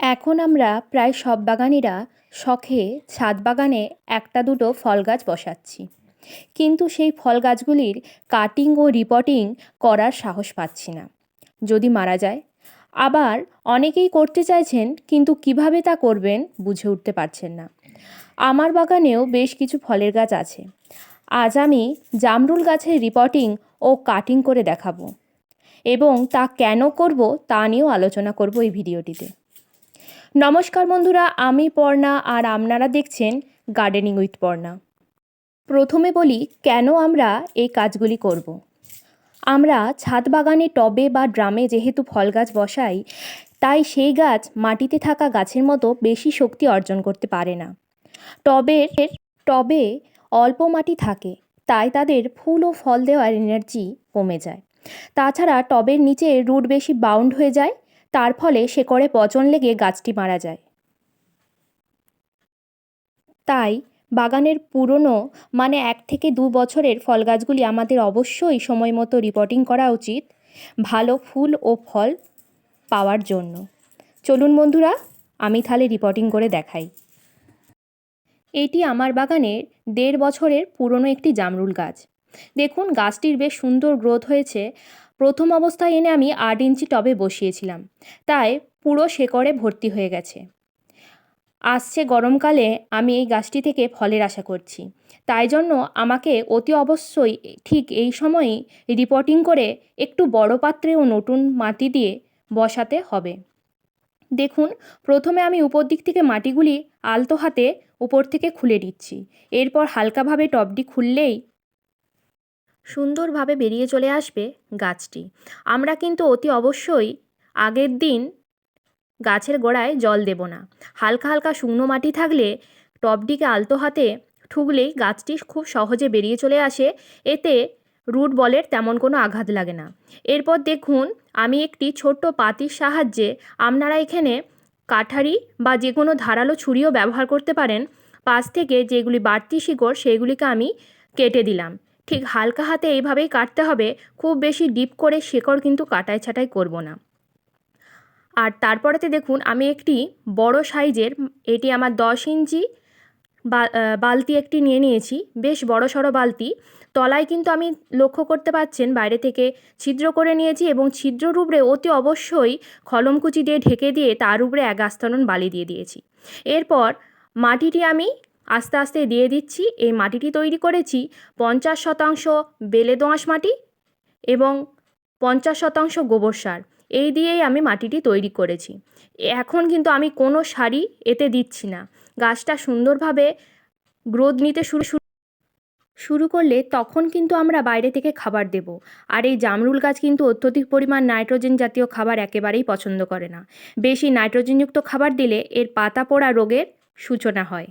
এখন আমরা প্রায় সব বাগানিরা শখে ছাদ বাগানে একটা দুটো ফল গাছ বসাচ্ছি। কিন্তু সেই ফল গাছগুলির কাটিং ও রিপোর্টিং করার সাহস পাচ্ছি না। যদি মারা যায়, আবার অনেকেই করতে চাইছেন, কিন্তু কীভাবে তা করবেন বুঝে উঠতে পারছেন না। আমার বাগানেও বেশ কিছু ফলের গাছ আছে। আজ আমি জামরুল গাছের রিপোর্টিং ও কাটিং করে দেখাবো। এবং তা কেন করব তা নিয়েও আলোচনা করব এই ভিডিওটিতে। নমস্কার বন্ধুরা, আমি পর্ণা আর আপনারা দেখছেন গার্ডেনিং উইথ পর্ণা। প্রথমে বলি, কেন আমরা এই কাজগুলি করব। আমরা ছাদ বাগানে টবে বা ড্রামে যেহেতু ফল গাছ বসাই, তাই সেই গাছ মাটিতে থাকা গাছের মতো বেশি শক্তি অর্জন করতে পারে না। টবের, টবে অল্প মাটি থাকে, তাই তাদের ফুল ও ফল দেওয়ার এনার্জি কমে যায়। তাছাড়া টবের নিচে রুট বেশি বাউন্ড হয়ে যায় তার ফলে শেকড়ে পচন লেগে গাছটি মারা যায়। তাই বাগানের পুরনো মানে এক থেকে দু বছরের ফল গাছগুলি আমাদের অবশ্যই সময় মতো রিপোর্টিং করা উচিত, ভালো ফুল ও ফল পাওয়ার জন্য। চলুন বন্ধুরা, আমি তাহলে রিপোর্টিং করে দেখাই। এটি আমার বাগানের দেড় বছরের পুরনো একটি জামরুল গাছ। দেখুন, গাছটির বেশ সুন্দর গ্রোথ হয়েছে। প্রথম অবস্থায় এনে আমি আট ইঞ্চি টবে বসিয়েছিলাম। তাই পুরো শেকড়ে ভর্তি হয়ে গেছে। আসছে গরমকালে আমি এই গাছটি থেকে ফলের আশা করছি। তাই জন্য আমাকে অতি অবশ্যই ঠিক এই সময়েই রিপোর্টিং করে একটু বড় পাত্রে ও নতুন মাটি দিয়ে বসাতে হবে। দেখুন, প্রথমে আমি উপর দিক থেকে মাটিগুলি আলতো হাতে উপর থেকে খুলে দিচ্ছি এরপর হালকাভাবে টবটি খুললেই সুন্দরভাবে বেরিয়ে চলে আসবে গাছটি। আমরা কিন্তু অতি অবশ্যই আগের দিন গাছের গোড়ায় জল দেব না। হালকা হালকা শুকনো মাটি থাকলে টবটিকে আলতো হাতে ঠুকলেই গাছটি খুব সহজে বেরিয়ে চলে আসে। এতে রুট বলের তেমন কোনো আঘাত লাগে না। এরপর দেখুন, আমি একটি ছোট্ট পাতির সাহায্যে আপনারা এখানে কাঠারি বা যে কোনো ধারালো ছুরিও ব্যবহার করতে পারেন। পাশ থেকে যেগুলি বাড়তি শিকড়, সেগুলিকে আমি কেটে দিলাম। ঠিক হালকা হাতে এইভাবেই কাটতে হবে, খুব বেশি ডিপ করে শেকড় কিন্তু কাটাই ছাটাই করব না। আর তারপরেতে দেখুন, আমি একটি বড় সাইজের, এটি আমার দশ ইঞ্চি বালতি একটি নিয়ে নিয়েছি, বেশ বড় সড়ো বালতি। তলায় কিন্তু আমি লক্ষ্য করতে পাচ্ছেন, বাইরে থেকে ছিদ্র করে নিয়েছি এবং ছিদ্রর উপরে অতি অবশ্যই খলমকুচি দিয়ে ঢেকে দিয়ে তার উপরে এক আস্তরণ বালি দিয়ে দিয়েছি। এরপর মাটিটি আমি আস্তে আস্তে দিয়ে দিচ্ছি, এই মাটিটি তৈরি করেছি পঞ্চাশ শতাংশ বেলে দোঁয়াশ মাটি এবং পঞ্চাশ শতাংশ গোবর সার। এই দিয়েই আমি মাটিটি তৈরি করেছি। এখন কিন্তু আমি কোনো সারই এতে দিচ্ছি না। গাছটা সুন্দরভাবে গ্রোথ নিতে শুরু শুরু করলে তখন কিন্তু আমরা বাইরে থেকে খাবার দেব। আর এই জামরুল গাছ কিন্তু অত্যধিক পরিমাণ নাইট্রোজেন জাতীয় খাবার একেবারেই পছন্দ করে না। বেশি নাইট্রোজেনযুক্ত খাবার দিলে এর পাতা পোড়া রোগের সূচনা হয়।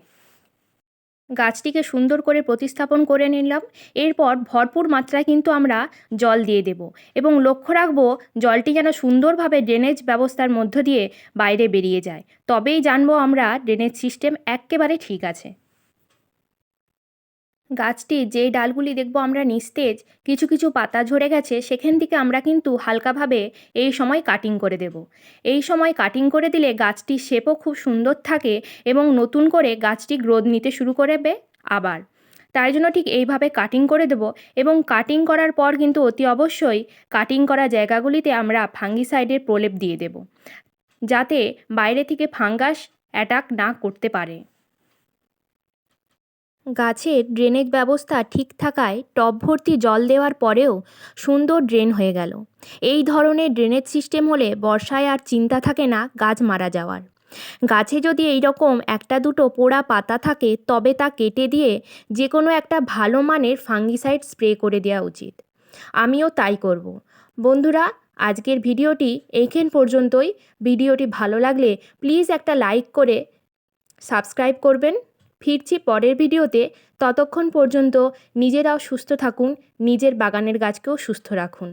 গাছটিকে সুন্দর করে প্রতিস্থাপন করে নিলাম। এরপর ভরপুর মাত্রায় কিন্তু আমরা জল দিয়ে দেব এবং লক্ষ্য রাখব জলটি যেন সুন্দরভাবে ড্রেনেজ ব্যবস্থার মধ্য দিয়ে বাইরে বেরিয়ে যায়। তবেই জানব আমরা ড্রেনেজ সিস্টেম একেবারে ঠিক আছে। গাছটির যেই ডালগুলি দেখব আমরা নিস্তেজ, কিছু কিছু পাতা ঝরে গেছে, সেখান থেকে আমরা কিন্তু হালকাভাবে এই সময় কাটিং করে দেব। এই সময় কাটিং করে দিলে গাছটির শেপও খুব সুন্দর থাকে এবং নতুন করে গাছটি গ্রোথ নিতে শুরু করবে আবার। তাই জন্য ঠিক এইভাবে কাটিং করে দেব এবং কাটিং করার পর কিন্তু অতি অবশ্যই কাটিং করা জায়গাগুলিতে আমরা ফাঙ্গিসাইডের প্রলেপ দিয়ে দেব, যাতে বাইরে থেকে ফাঙ্গাস অ্যাটাক না করতে পারে। গাছের ড্রেনেজ ব্যবস্থা ঠিক থাকায় টব ভর্তি জল দেওয়ার পরেও সুন্দর ড্রেন হয়ে গেল। এই ধরনের ড্রেনেজ সিস্টেম হলে বর্ষায় আর চিন্তা থাকে না গাছ মারা যাওয়ার। গাছে যদি এই রকম একটা দুটো পোড়া পাতা থাকে, তবে তা কেটে দিয়ে যে কোনো একটা ভালো মানের ফাঙ্গিসাইড স্প্রে করে দেওয়া উচিত। আমিও তাই করব। বন্ধুরা, আজকের ভিডিওটি এইখান পর্যন্তই। ভিডিওটি ভালো লাগলে প্লিজ একটা লাইক করে সাবস্ক্রাইব করবেন। ফিরছি পরের ভিডিওতে। ততক্ষণ পর্যন্ত নিজেরাও সুস্থ থাকুন নিজের বাগানের গাছকেও সুস্থ রাখুন।